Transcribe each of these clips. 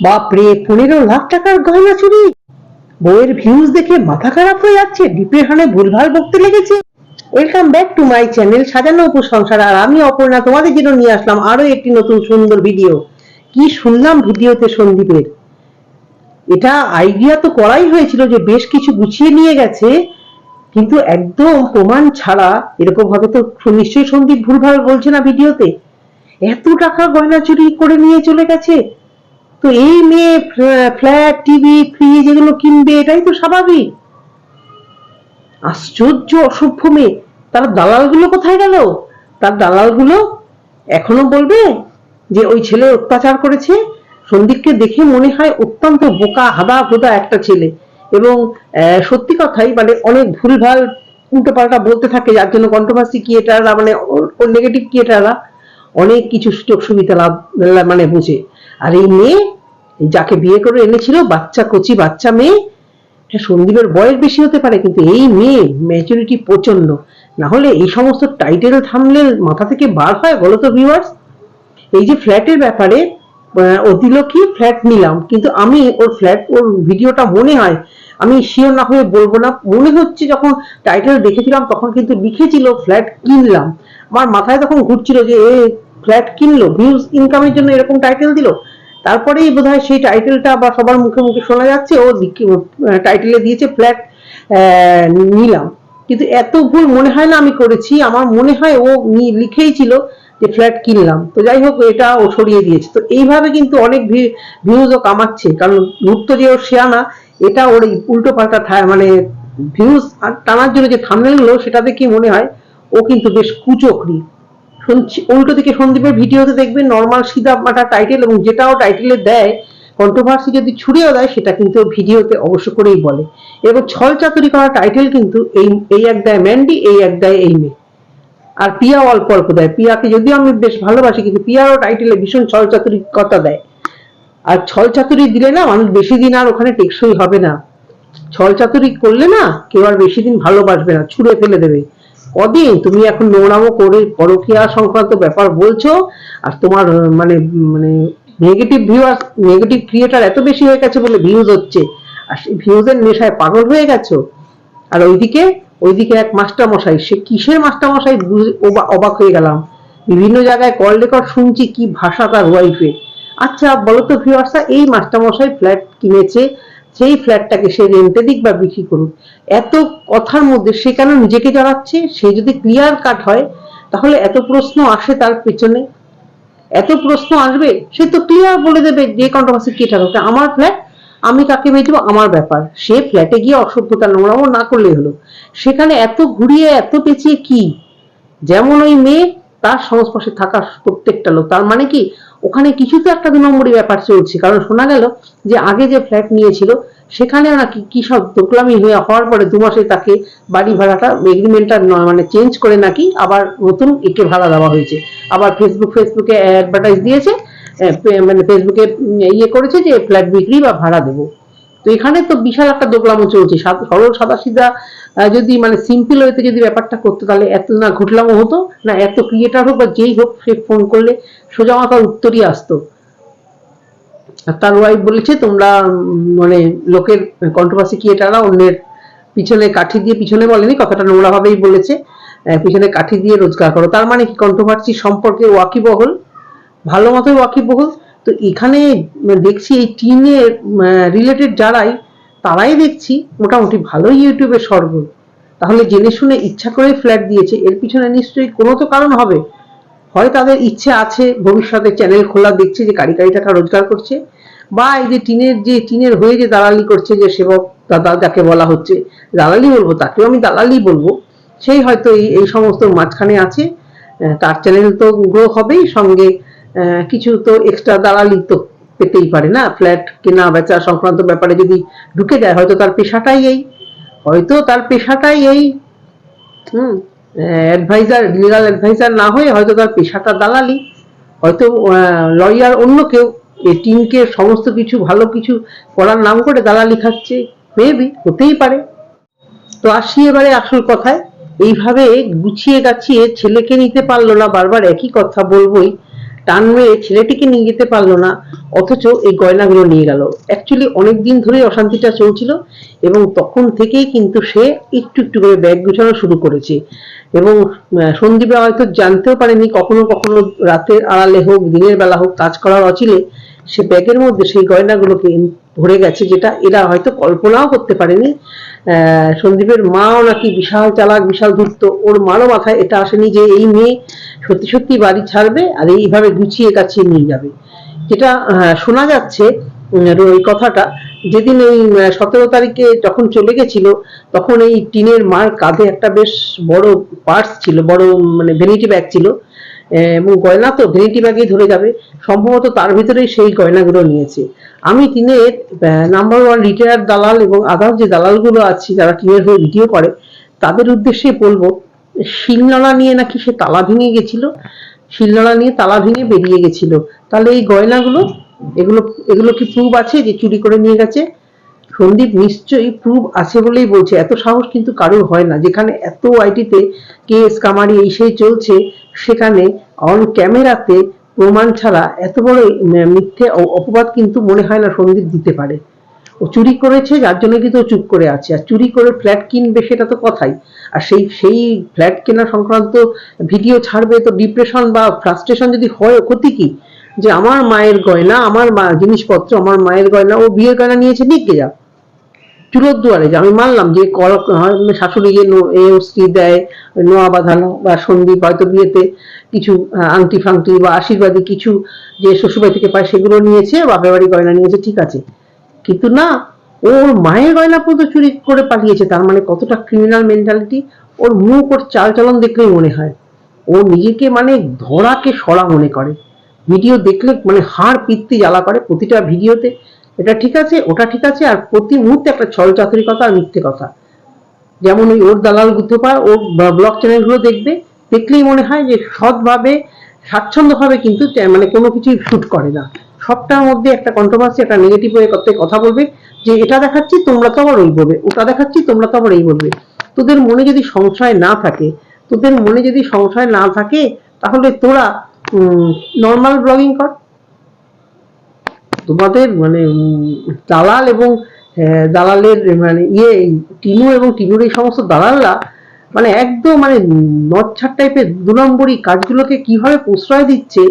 বাপরে, পনেরো লাখ টাকার গয়না চুরি। বইয়ের ভিউজ দেখে মাথা খারাপ হয়ে যাচ্ছে, ডিপের হানে ভুলভাল বকতে লেগেছে। Welcome back to my channel সাজানো উপর সংসার আর আমি অপর্ণা, তোমাদের জন্য নিয়ে আসলাম আরও একটি নতুন সুন্দর ভিডিও কি শুনলাম ভিডিওতে সন্দীপের? এটা আইডিয়া তো করাই হয়েছিল যে বেশ কিছু গুছিয়ে নিয়ে গেছে, কিন্তু একদম প্রমাণ ছাড়া এরকম ভাবে তো নিশ্চয়ই সন্দীপ ভুলভাল বলছে না ভিডিওতে এত টাকা গয়না চুরি করে নিয়ে চলে গেছে তো এই মেয়ে ফ্ল্যাট, টিভি, ফ্রিজ এগুলো কিনবে, এটাই তো স্বাভাবিক। আশ্চর্য, অসভ্য মেয়ে। তার দালালগুলো কোথায় গেল? তার দালালগুলো এখনও বলবে যে ওই ছেলে অত্যাচার করেছে? সন্দীপকে দেখে মনে হয় অত্যন্ত বোকা, হাদা, হুদা একটা ছেলে। এবং সত্যি কথাই মানে অনেক ভুলভাল উল্টো পাল্টা বলতে থাকে, যার জন্য কন্ট্রোভার্সি ক্রিয়েটাররা মানে নেগেটিভ ক্রিয়েটাররা অনেক কিছু সুযোগ সুবিধা লাভ মানে বুঝে। আর এই মেয়ে যাকে বিয়ে করে এনেছিল, বাচ্চা কচি বাচ্চা মেয়ে সন্দীপের বয়স বেশি হতে পারে, কিন্তু এই মেয়ে ম্যাচুরিটি প্রচণ্ড না হলে এই সমস্ত টাইটেল থামলে মাথা থেকে বার হয় বলো তো ভিউয়ার্স এই যে ফ্ল্যাটের ব্যাপারে ও দিল কি ফ্ল্যাট নিলাম, কিন্তু আমি ওর ফ্ল্যাট ওর ভিডিওটা মনে হয়, আমি শিওর না হয়ে বলব না। মনে হচ্ছে যখন টাইটেল দেখেছিলাম, তখন কিন্তু লিখেছিল ফ্ল্যাট কিনলাম। আমার মাথায় তখন ঘুরছিল যে, এ ফ্ল্যাট কিনলো ভিউজ ইনকামের জন্য এরকম টাইটেল দিল? তারপরেই বোধহয় সেই টাইটেলটা বা সবার মুখে মুখে শোনা যাচ্ছে ও টাইটেলে দিয়েছে ফ্ল্যাট নিলাম। কিন্তু এত ভুল মনে হয় না আমি করেছি। আমার মনে হয় ও লিখেই ছিল যে ফ্ল্যাট কিনলাম। তো যাই হোক, এটা ও সরিয়ে দিয়েছে। তো এইভাবে কিন্তু অনেক ভিউজ ও কামাচ্ছে। কারণ মুক্ত যে ওর শেয়ানা এটা ওর এই উল্টো পাল্টা মানে ভিউজ টানার জন্য যে থামনেলগুলো সেটা দেখে মনে হয়, ও কিন্তু বেশ কুচকরি। উল্টো দিকে সন্দীপের ভিডিওতে দেখবেন নর্মাল সিধা মাটা টাইটেল এবং যেটাও টাইটেলে দেয় কন্ট্রোভার্সি যদি ছুড়েও দেয়, সেটা কিন্তু ভিডিওতে অবশ্য করেই বলে। এবং ছল চাতুরি করা টাইটেল কিন্তু এই এই এক দেয় ম্যান্ডি এই এক দেয় এই মেয়ে। আর পিয়া অল্প অল্প দেয়। পিয়াকে যদিও আমি বেশ ভালোবাসি, কিন্তু পিয়ারও টাইটেলে ভীষণ ছল চাতুরি কথা দেয়। আর ছল চাতুরি দিলে না মানুষ বেশি দিন আর ওখানে টেকসই হবে না। ছল চাতুরি করলে না কেউ আর বেশি দিন ভালোবাসবে না, ছুঁড়ে ফেলে দেবে। কদিন তুমি এখন নোংরামো করে পরকিয়া সংক্রান্ত ব্যাপার বলছো, আর তোমার মানে মানে নেগেটিভ ভিউয়ার্স নেগেটিভ ক্রিয়েটার এত বেশি হয়ে গেছে বলে ভিউজ হচ্ছে, আর সেই ভিউজের নেশায় পাগল হয়ে গেছো? আর ওইদিকে ওইদিকে এক মাস্টার মশাই সে কিসের মাস্টার মশাই অবাক হয়ে গেলাম। বিভিন্ন জায়গায় কল রেকর্ড শুনছি কি ভাষা তার ওয়াইফে আচ্ছা বলো তো ভিউয়ার্সরা এই মাস্টার মশাই ফ্ল্যাট কিনেছে সেই ফ্ল্যাটটাকে সে রেন্টে দিক বা বিক্রি করুক, এত কথার মধ্যে সে কেন নিজেকে জানাচ্ছে সে যদি ক্লিয়ার কাট হয়, তাহলে এত প্রশ্ন আসে তার পেছনে। এত প্রশ্ন আসবে, সে তো ক্লিয়ার বলে দেবে যে কন্ট্রোভার্সি কেটার হোক আমার ফ্ল্যাট আমি কাকে বেচবো? আমার ব্যাপার। সে ফ্ল্যাটে গিয়ে অসভ্যতা নোংরামো না করলে হলো। সেখানে এত ঘুরিয়ে, এত পেঁচিয়ে কি? যেমন ওই মেয়ে, তার সংস্পর্শে থাকা প্রত্যেকটা লোক। তার মানে কি? ওখানে কিছু তো একটা দু নম্বরই ব্যাপার চলছে। কারণ শোনা গেল যে আগে যে ফ্ল্যাট নিয়েছিল, সেখানে নাকি কি সব দোকলামি হয়ে হওয়ার পরে দু মাসে তাকে বাড়ি ভাড়াটা এগ্রিমেন্টটা নয় মানে চেঞ্জ করে নাকি আবার নতুন একে ভাড়া দেওয়া হয়েছে। আবার ফেসবুক ফেসবুকে অ্যাডভার্টাইজ দিয়েছে মানে ফেসবুকে ইয়ে করেছে যে ফ্ল্যাট বিক্রি বা ভাড়া দেবো। তো এখানে তো বিশাল একটা দোকলামো চলছে। সরল সাদা সিধা যদি মানে সিম্পল ওয়েতে যদি ব্যাপারটা করতো, তাহলে এত না ঘটলামো হতো, না এত ক্রিয়েটার হোক বা যেই হোক, সে ফোন করলে সোজা মাথার উত্তরই আসতো। আর তার ওয়াইফ বলেছে, তোমরা মানে লোকের কন্ট্রোভার্সি ক্রিয়েটাররা অন্যের পিছনে কাঠি দিয়ে, পিছনে বলেনি, কথাটা নোংরা ভাবেই বলেছে পিছনে কাঠি দিয়ে রোজগার করো। তার মানে কি কন্ট্রোভার্সি সম্পর্কে ওয়াকিবহল? ভালো মতোই ওয়াকিবহল। তো এখানে দেখছি এই টিনের রিলেটেড যারাই, তারাই দেখছি মোটামুটি ভালোই ইউটিউবে সরগোল তাহলে জেনে শুনে ইচ্ছা করে ফ্ল্যাট দিয়েছে, এর পিছনে নিশ্চয়ই কোনো তো কারণ হবে। হয় তাদের ইচ্ছে আছে ভবিষ্যতে চ্যানেল খোলা দেখছে যে কারি কারি টাকা রোজগার করছে, বা এই যে টিনের যে টিনের হয়ে যে দালালি করছে যে সেবক দাদা যাকে বলা হচ্ছে, দালালি বলব, তাকেও আমি দালালি বলব, সেই হয়তো এই এই সমস্ত মাঝখানে আছে তার চ্যানেল তো গ্রো হবেই সঙ্গে কিছু তো এক্সট্রা দালালি তো পেতেই পারে না। ফ্ল্যাট কেনা বেচা সংক্রান্ত ব্যাপারে যদি ঢুকে যায়, হয়তো তার পেশাটাই এই। হয়তো তার পেশাটাই এই। হুম অ্যাডভাইজার লিগাল অ্যাডভাইজার না হয়ে হয়তো তার পেশাটা দালালি। হয়তো লয়ার অন্য কেউ এই টিমকে সমস্ত কিছু, ভালো কিছু করার নাম করে দালালি খাচ্ছে। মেবি হতেই পারে। তো আসি এবারে আসল কথায়। এইভাবে গুছিয়ে গাছিয়ে ছেলেকে নিতে পারল না, বারবার একই কথা বলবোই। টান মেরে ছেলেটিকে নিয়ে যেতে পারল না, অথচ এই গয়নাগুলো নিয়ে গেল। অ্যাকচুয়ালি অনেক দিন ধরে অশান্তিটা চলছিল এবং তখন থেকেই কিন্তু সে একটু একটু করে ব্যাগ গুছানো শুরু করেছে। এবং সন্দীপরা হয়তো জানতেও পারেনি, কখনো কখনো রাতের আড়ালে হোক, দিনের বেলা হোক, কাজ করার অচিলে সে ব্যাগের মধ্যে সেই গয়নাগুলোকে ভরে গেছে, যেটা এরা হয়তো কল্পনাও করতে পারেনি। সন্দীপের মাও নাকি বিশাল চালাক, বিশাল ধূর্ত। ওর মারও মাথায় এটা আসেনি যে এই মেয়ে সত্যি সত্যি বাড়ি ছাড়বে আর এইভাবে গুছিয়ে কাছে নিয়ে যাবে। যেটা শোনা যাচ্ছে ওই কথাটা যেদিন এই সতেরো তারিখে যখন চলে গেছিল, তখন এই টিনের মার কাঁধে একটা বেশ বড় পার্স ছিল, বড় মানে ভ্যানিটি ব্যাগ ছিল। এবং গয়না তো ভ্যানিটি ব্যাগেই ধরে যাবে। সম্ভবত তার ভিতরেই সেই গয়নাগুলো নিয়েছে। আমি টিনের নাম্বার ওয়ান রিটায়ার দালাল এবং আদার যে দালালগুলো আছে, যারা টিনের হয়ে ভিডিও করে, তাদের উদ্দেশ্যে বলব, শিলনোড়া নিয়ে নাকি সে তালা ভেঙে গেছিল। শিলনোড়া নিয়ে তালা ভেঙে বেরিয়ে গেছিল। তাহলে এই গয়নাগুলো এগুলো এগুলো কি প্রুফ আছে যে চুরি করে নিয়ে গেছে? সন্দীপ নিশ্চয়ই প্রুফ আছে বলেই বলছে। এত সাহস কিন্তু কারোর হয় না। যেখানে এত আইটিতে কেস কামারি এই সেই চলছে, সেখানে অন ক্যামেরাতে প্রমাণ ছাড়া এত বড় মিথ্যে অপবাদ কিন্তু মনে হয় না সন্দীপ দিতে পারে। ও চুরি করেছে, যার জন্য কিন্তু চুপ করে আছে। আর চুরি করে ফ্ল্যাট কিনবে সেটা তো কথাই। আর সেই সেই ফ্ল্যাট কেনা সংক্রান্ত ভিডিও ছাড়বে তো ডিপ্রেশন বা ফ্রাস্ট্রেশন যদি হয় ক্ষতি কি? যে আমার মায়ের গয়না, আমার মা, জিনিসপত্র, আমার মায়ের গয়না, ও বিয়ের গয়না নিয়েছে নিয়ে যা। চুলোর দুয়ারে যে। আমি মানলাম যে শাশুড়ি যে এ স্ত্রী দেয়, নোয়া বাঁধানো বা সন্দীপ হয়তো বিয়েতে কিছু আংটি ফাংটি বা আশীর্বাদী কিছু যে শ্বশুরবাড়ি থেকে পায় সেগুলো নিয়েছে, বাপের বাড়ি গয়না নিয়েছে, ঠিক আছে। কিন্তু না, ওর মায়ের গয়না পর্যন্ত চুরি করে পালিয়েছে, তার মানে কতটা ক্রিমিনাল মেন্টালিটি ওর মুখ, ওর চাল চলন দেখলেই মনে হয়। ও নিজেকে মানে ধরাকে সরা মনে করে। ভিডিও দেখলে মানে হাড় পিত্তি জ্বালা করে প্রতিটা ভিডিওতে। এটা ঠিক আছে, ওটা ঠিক আছে, আর প্রতি মুহূর্তে একটা ছল চাতুরি কথা আর মিথ্যে কথা। যেমন ওই ওর দালাল গুথোপা ওর ব্লগ চ্যানেলগুলো দেখবে, দেখলেই মনে হয় যে সৎভাবে, স্বাচ্ছন্দ্যভাবে কিন্তু মানে কোনো কিছুই শুট করে না। সবটার মধ্যে একটা কন্ট্রোভার্সি একটা নেগেটিভ হয়ে করতে কথা বলবে, যে এটা দেখাচ্ছি, তোমরা তো আবার ওই বলবে, ওটা দেখাচ্ছি, তোমরা তো আবার এই বলবে। তোদের মনে যদি সংশয় না থাকে, তোদের মনে যদি সংশয় না থাকে, তাহলে তোরা নর্মাল ব্লগিং কর। তোমাদের মানে দালাল এবং দালালের মানে ইয়ে টিনু এবং টিনুর এই সমস্ত দালালরা মানে একদম মানে নচ্ছার টাইপের দু নম্বরই কাজগুলোকে কীভাবে প্রশ্রয় দিচ্ছে,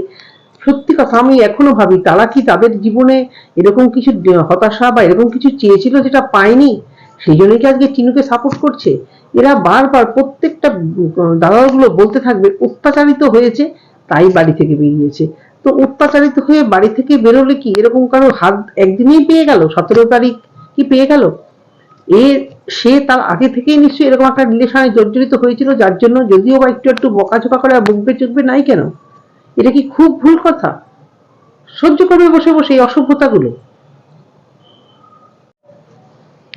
সত্যি কথা আমি এখনও ভাবি, তারা কি তাদের জীবনে এরকম কিছু হতাশা বা এরকম কিছু চেয়েছিল যেটা পায়নি? সেই জন্যই কি আজকে টিনুকে সাপোর্ট করছে? এরা বারবার প্রত্যেকটা দালালগুলো বলতে থাকবে, অত্যাচারিত হয়েছে তাই বাড়ি থেকে বেরিয়েছে। তো অত্যাচারিত হয়ে বাড়ি থেকে বেরোলে কি এরকম কারও হাত একদিনেই পেয়ে গেল? সতেরো তারিখ কি পেয়ে গেল? এ, সে তার আগে থেকেই নিশ্চয়ই এরকম একটা রিলেশনে জর্জরিত হয়েছিল, যার জন্য যদিও বা একটু একটু বকাঝকা করে বকবে চুকবে নাই কেন? এটা কি খুব ভুল কথা? সহ্য করবে বসে বসে এই অসভ্যতাগুলো।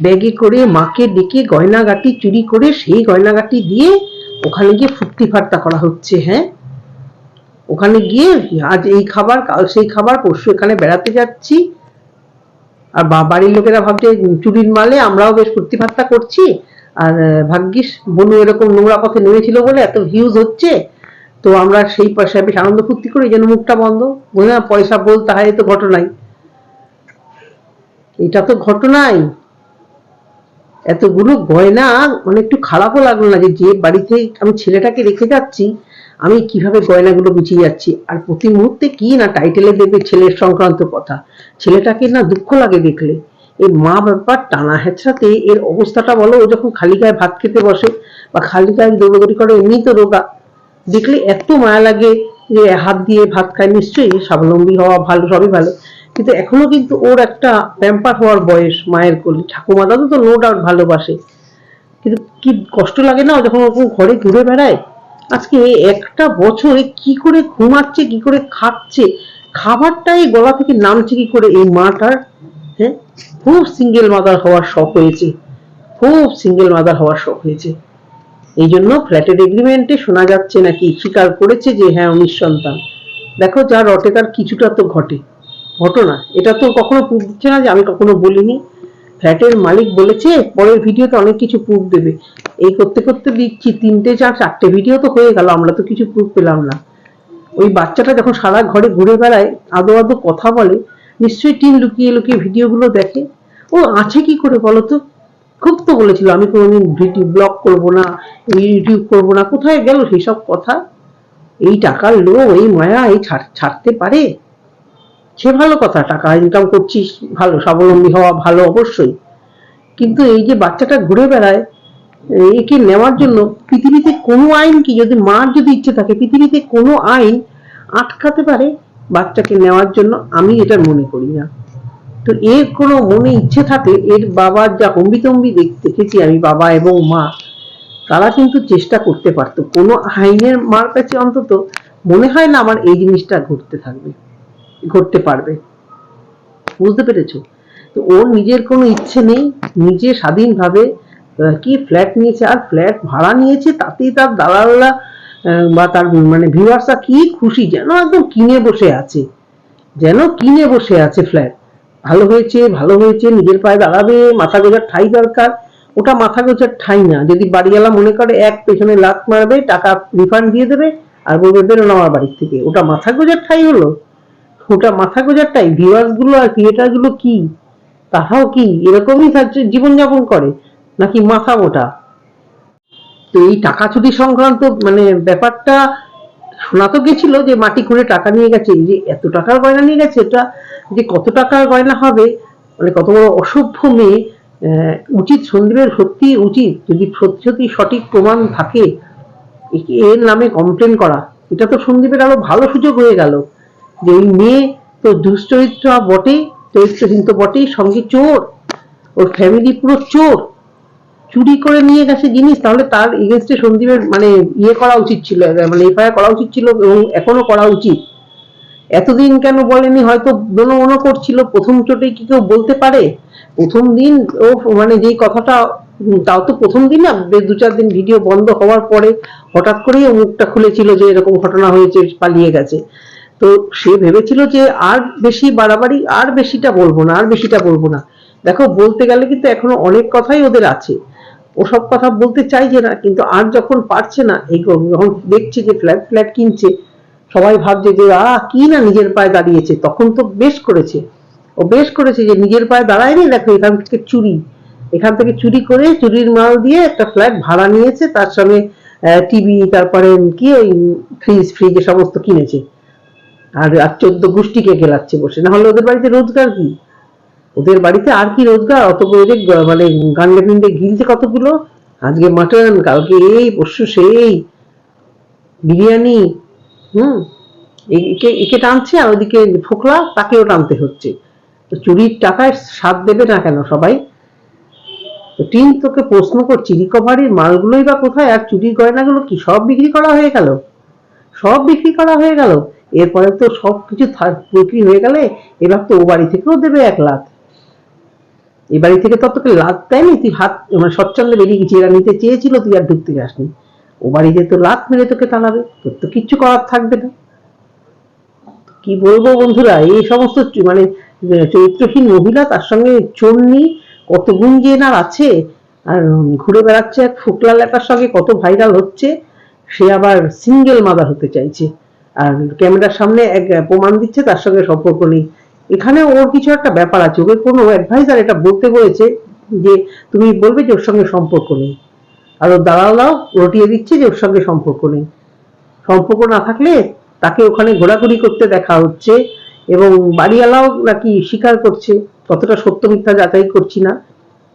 ব্যাগে করে মাকে ডেকে গয়নাগাটি চুরি করে সেই গয়নাগাটি দিয়ে ওখানে গিয়ে ফুর্তি ফার্তা করা হচ্ছে হ্যাঁ? ওখানে গিয়ে আজ এই খাবার কাল সেই খাবার পরশু এখানে বেড়াতে যাচ্ছি। আর বাড়ির লোকেরা ভাবছে, চুরির মালে আমরাও বেশ ফুর্তি ফার্তা করছি। আর ভাগ্যিস বনু এরকম নোংরা পথে নেমেছিল বলে এত ভিউজ হচ্ছে। তো আমরা সেই পয়সায় বেশ আনন্দ ফুর্তি করি, যেন মুখটা বন্ধ। বোঝে পয়সা বলতে হয় তো ঘটনাই। এটা তো ঘটনাই। এতগুলো গয়না মানে একটু খারাপও লাগল না যে বাড়িতে আমি ছেলেটাকে রেখে যাচ্ছি আমি কীভাবে গয়নাগুলো গুছিয়ে যাচ্ছি? আর প্রতি মুহূর্তে কি না টাইটেলে দেবে ছেলের সংক্রান্ত কথা? ছেলেটাকে না দুঃখ লাগে দেখলে। এই মা ব্যাপার টানা হেঁচড়াতে এর অবস্থাটা বলো, ও যখন খালি গায়ে ভাত খেতে বসে বা খালি গায়ে দৌড়দৌড়ি করে, এমনি তো রোগা। দেখলে এত মায়া লাগে যে হাত দিয়ে ভাত খায়, নিশ্চয়ই স্বাবলম্বী হওয়া ভালো, সবই ভালো। কিন্তু এখনও কিন্তু ওর একটা প্যাম্পার হওয়ার বয়স মায়ের কোলে। ঠাকুমা দাদু তো নো ডাউট ভালোবাসে। কিন্তু কি কষ্ট লাগে না যখন ওরকম ঘরে ঘুরে বেড়ায়? আজকে একটা বছরে কি করে ঘুমাচ্ছে, কি করে খাচ্ছে, খাবারটাই গলা থেকে নামছে কি করে এই মাটার? হ্যাঁ? খুব সিঙ্গেল মাদার হওয়ার শখ হয়েছে। খুব সিঙ্গেল মাদার হওয়ার শখ হয়েছে। এই জন্য ফ্ল্যাটের এগ্রিমেন্টে শোনা যাচ্ছে নাকি স্বীকার করেছে যে হ্যাঁ উনিশ সন্তান। দেখো, যা রটে তার কিছুটা তো ঘটে। ঘটনা। এটা তো কখনো দিচ্ছে না যে আমি কখনো বলিনি। ফ্ল্যাটের মালিক বলেছে, পরের ভিডিওতে অনেক কিছু প্রুফ দেবে। এই করতে করতে দিচ্ছি তিনটে চার, চারটে ভিডিও তো হয়ে গেল, আমরা তো কিছু প্রুফ পেলাম না। ওই বাচ্চাটা যখন সারা ঘরে ঘুরে বেড়ায়, আদো আদো কথা বলে, নিশ্চয়ই টিন লুকিয়ে লুকিয়ে ভিডিওগুলো দেখে। ও আছে কি করে বলো তো? খুব তো বলেছিল, আমি কোনোদিন ভিডিও ব্লগ করব না ইউটিউব করব না, কোথায় গেল সেসব কথা? এই টাকার লোভ, এই মায়া, এই ছাড়- ছাড়তে পারে? সে ভালো কথা, টাকা ইনকাম করছিস, ভালো, স্বাবলম্বী হওয়া ভালো অবশ্যই। কিন্তু এই যে বাচ্চাটা ঘুরে বেড়ায়, একে নেওয়ার জন্য পৃথিবীতে কোনো আইন কি, যদি মার যদি ইচ্ছে থাকে, পৃথিবীতে কোনো আইন আটকাতে পারে বাচ্চাকে নেওয়ার জন্য? আমি এটা মনে করি না। তো এর কোনো মনে ইচ্ছে থাকে, এর বাবার যা হম্বিতম্বি দেখ- দেখেছি আমি, বাবা এবং মা, তারা কিন্তু চেষ্টা করতে পারতো। কোনো আইনের মার কাছে অন্তত মনে হয় না আমার এই জিনিসটা ঘটতে থাকবে। ঘটতে পারবে। বুঝতে পেরেছ? তো ওর নিজের কোনো ইচ্ছে নেই, নিজে স্বাধীনভাবে কি ফ্ল্যাট নিয়েছে, আর ফ্ল্যাট ভাড়া নিয়েছে, তাতেই তার দালালরা বা তার মানে ভিউয়ার্সরা কি খুশি যেন একদম কিনে বসে আছে। যেন কিনে বসে আছে ফ্ল্যাট ভালো হয়েছে ভালো হয়েছে, নিজের পায়ে দাঁড়াবে, মাথা গোজার ঠাই দরকার। ওটা মাথা গোজার ঠাই না। যদি বাড়িওয়ালা মনে করে এক পেছনে লাত মারবে, টাকা রিফান্ড দিয়ে দেবে, আর বলবে বেরোনো আমার বাড়ির থেকে। ওটা মাথা গোজার ঠাই হলো। ওটা মাথা গোজার টাই ভিউয়ার্সগুলো আর ক্রিয়েটারগুলো কি? তারাও কি এরকমই জীবনযাপন করে, নাকি মাথা মোটা তো এই টাকা চুরি সংক্রান্ত মানে ব্যাপারটা শোনা তো গেছিল যে মাটি খুঁড়ে টাকা নিয়ে গেছে যে এত টাকার গয়না নিয়ে গেছে, এটা যে কত টাকার গয়না হবে মানে কত বড় অসভ্য মেয়ে উচিত সন্দীপের সত্যি উচিত, যদি সত্যি সঠিক প্রমাণ থাকে এর নামে কমপ্লেন করা, এটা তো সন্দীপের আরও ভালো সুযোগ হয়ে গেল। যে ওই মেয়ে তো দুশ্চরিত্র বটেই চরিত্রহীন তো বটেই সঙ্গে চোর। ওর ফ্যামিলি পুরো চোর। চুরি করে নিয়ে গেছে জিনিস, তাহলে তার এগেনস্টে সন্দীপের মানে ইয়ে করা উচিত ছিল মানে এফআইআর করা উচিত ছিল এবং এখনও করা উচিত। এতদিন কেন বলেনি? হয়তো দোনো মনো করছিল, প্রথম চোটে কি কেউ বলতে পারে? প্রথম দিন ও মানে যেই কথাটা, তাও তো প্রথম দিন না দু চার দিন ভিডিও বন্ধ হওয়ার পরে হঠাৎ করেই মুখটা খুলেছিল যে এরকম ঘটনা হয়েছে, পালিয়ে গেছে। তো সে ভেবেছিল যে আর বেশি বাড়াবাড়ি, আর বেশিটা বলব না, আর বেশিটা বলব না। দেখো, বলতে গেলে কিন্তু এখনও অনেক কথাই ওদের আছে। ওসব কথা বলতে চাইছে না, কিন্তু আর যখন পারছে না, এই যখন দেখছে যে ফ্ল্যাট ফ্ল্যাট কিনছে, সবাই ভাবছে যে আ কি না নিজের পায়ে দাঁড়িয়েছে? তখন তো বেশ করেছে। ও বেশ করেছে যে, নিজের পায়ে দাঁড়ায়নি? দেখো, এখান থেকে চুরি। এখান থেকে চুরি করে চুরির মাল দিয়ে একটা ফ্ল্যাট ভাড়া নিয়েছে, তার সঙ্গে টিভি, তারপরে কি ওই ফ্রিজ ফ্রিজ সমস্ত কিনেছে। আর আর চোদ্দ গোষ্ঠীকে গেলাচ্ছে বসে। না হলে ওদের বাড়িতে রোজগার কি? ওদের বাড়িতে আর কি রোজগার? অত করে মানে গান্ডে পিন্ডে গিলছে কতগুলো? আজকে মাটন, কালকে এই, পরশু সেই, বিরিয়ানি, হুম? একে একে টানছে আর ওদিকে ফোকলা, তাকেও টানতে হচ্ছে। তো চুরির টাকায় সাথ দেবে না কেন সবাই? তো টিন তোকে প্রশ্ন করছি রিকভারির মালগুলোই বা কোথায়? আর চুরির গয়নাগুলো কি সব বিক্রি করা হয়ে গেল? সব বিক্রি করা হয়ে গেল? এরপরে তো সব কিছু বিক্রি হয়ে গেলে এবার তো ও বাড়ি থেকেও দেবে এক লাখ। এই বাড়ি থেকে তো তোকে লাভ দেয়নি, তুই হাত মানে সচ্ছন্দে বেরিয়ে গেছিস এরা নিতে চেয়েছিল, তুই আর ঢুকতে যাসনি। ও বাড়িতে তো লাভ মেরে তোকে তাড়াবে তোর তো কিচ্ছু করার থাকবে না। কি বলব বন্ধুরা, এই সমস্ত মানে চরিত্রহীন মহিলা, তার সঙ্গে চন্নি কত গুণ যে এনার আছে, আর ঘুরে বেড়াচ্ছে, এক ফুকলা লেখার সঙ্গে কত ভাইরাল হচ্ছে, সে আবার সিঙ্গেল মাদার হতে চাইছে। আর ক্যামেরার সামনে এক প্রমাণ দিচ্ছে তার সঙ্গে সম্পর্ক নেই। এখানে ওর কিছু একটা ব্যাপার আছে। ওকে কোনো অ্যাডভাইজার এটা বলতে বলেছে যে, তুমি বলবে যে ওর সঙ্গে সম্পর্ক নেই। আর ওর দালালরাও রটিয়ে দিচ্ছে যে ওর সঙ্গে সম্পর্ক নেই। সম্পর্ক না থাকলে তাকে ওখানে ঘোরাঘুরি করতে দেখা হচ্ছে এবং বাড়িওয়ালাও নাকি স্বীকার করছে। কতটা সত্য মিথ্যা যাচাই করছি না।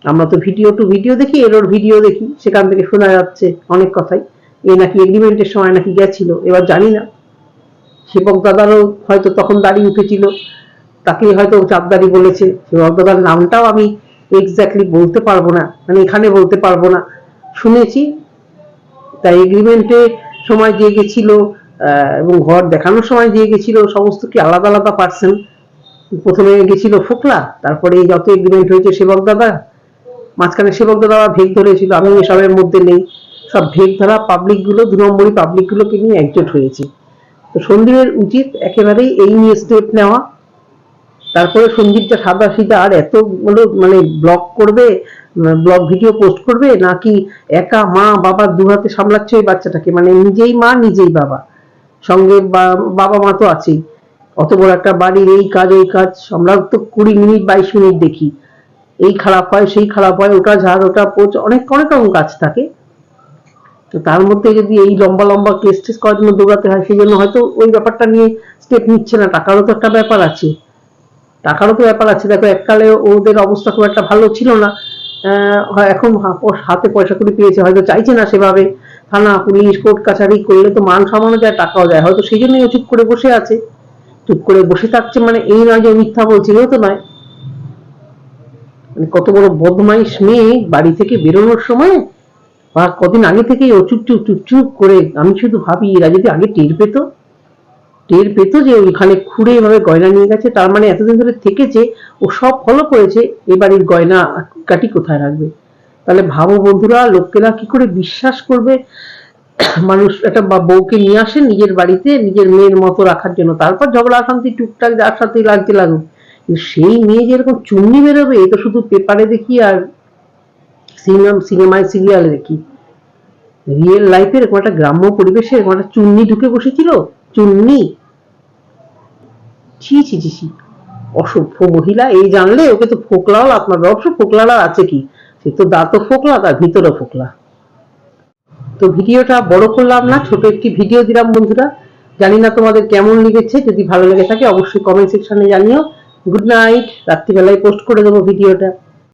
আমরা তো ভিডিও টু ভিডিও দেখি, এর ওর ভিডিও দেখি। সেখান থেকে শোনা যাচ্ছে অনেক কথাই। এ নাকি এগ্রিমেন্টের সময় নাকি গেছিল, এবার জানি না। সেবক দাদারও হয়তো তখন দাঁড়িয়ে উঠেছিল। তাকে হয়তো চাপদারি বলেছে। সেবক দাদার নামটাও আমি এক্স্যাক্টলি বলতে পারব না। মানে এখানে বলতে পারব না। শুনেছি, তাই এগ্রিমেন্টে সময় যে গেছিল এবং ঘর দেখানোর সময় যে গেছিল, সমস্ত কি আলাদা আলাদা পার্সন প্রথমে গেছিল ফোকলা, তারপরে যত এগ্রিমেন্ট হয়েছে সেবক দাদা, মাঝখানে সেবক দাদা ভেগ ধরেছিল আমি এসবের মধ্যে নেই। সব ভেগ ধরা পাবলিকগুলো দু নম্বরই পাবলিকগুলোকে নিয়ে একজোট হয়েছে। তো সন্দীপের উচিত একেবারেই এই নিয়ে স্টেপ নেওয়া। তারপরে সন্দীপটা সাদা সিধা আর এতগুলো মানে ব্লগ করবে ব্লগ ভিডিও পোস্ট করবে, নাকি একা মা, বাবা দু হাতে সামলাচ্ছে ওই বাচ্চাটাকে? মানে নিজেই মা, নিজেই বাবা। সঙ্গে বাবা মা তো আছেই। অত বড় একটা বাড়ির এই কাজ, ওই কাজ, আমরা তো কুড়ি মিনিট, বাইশ মিনিট দেখি। এই খারাপ হয়, সেই খারাপ হয়, ওটা ঝাড়, ওটা পোচ, অনেক অনেক রকম কাজ থাকে। তো তার মধ্যে যদি এই লম্বা লম্বা কেস টেস করার জন্য দৌড়াতে হয়, সেই জন্য হয়তো ওই ব্যাপারটা নিয়ে স্টেপ নিচ্ছে না। টাকারও তো একটা ব্যাপার আছে। টাকারও তো ব্যাপার আছে। দেখো, এককালে ওদের অবস্থা খুব একটা ভালো ছিল না। এখন হাতে পয়সা করে পেয়েছে, হয়তো চাইছে না সেভাবে। থানা, পুলিশ, কোর্ট, কাছারি করলে তো মান সম্মানও যায়, টাকাও যায়। হয়তো সেই জন্যই ও চুপ করে বসে আছে। চুপ করে বসে থাকছে মানে এই নয় যে মিথ্যা বলছিল তো নয়। মানে কত বড় বদমাইশ মেয়ে বাড়ি থেকে বেরোনোর সময় বা কদিন আগে থেকেই ও চুপ চুপ চুপ চুপ করে, আমি শুধু ভাবি, এরা যদি আগে টের পেতো টের পেতো যে ওইখানে খুঁড়ে এভাবে গয়না নিয়ে গেছে, তার মানে এতদিন ধরে থেকেছে, ও সব ফলো করেছে, এ বাড়ির গয়না কাটি কোথায় রাখবে? তাহলে ভাবো বন্ধুরা, লোকেরা কি করে বিশ্বাস করবে? মানুষ একটা বা বউকে নিয়ে আসে নিজের বাড়িতে, নিজের মেয়ের মতো রাখার জন্য, তারপর ঝগড়া শান্তি টুকটাক যার সাথে লাগতে লাগুক। সেই মেয়ে যেরকম চুন্নি বেরোবে, এ তো শুধু পেপারে দেখি আর সিনেমা সিনেমায় সিরিয়ালে দেখি রিয়েল লাইফে এরকম একটা গ্রাম্য পরিবেশে এরকম একটা চুন্নি ঢুকে বসেছিল? চুন্নি? ছি ছি ছি ছি। অসভ্য মহিলা, এই জানলে ওকে তো ফোকলাও মারবে অবশ্য ফোকলারা আছে কি? সে তো দাঁতও ফোকলা, তার ভিতরও ফোকলা। তো ভিডিওটা বড় করলাম না, ছোট একটি ভিডিও দিলাম বন্ধুরা। জানি না তোমাদের কেমন লেগেছে, যদি ভালো লেগে থাকে অবশ্যই কমেন্ট সেকশনে জানিও। গুড নাইট রাত্রিবেলায় পোস্ট করে দেবো ভিডিওটা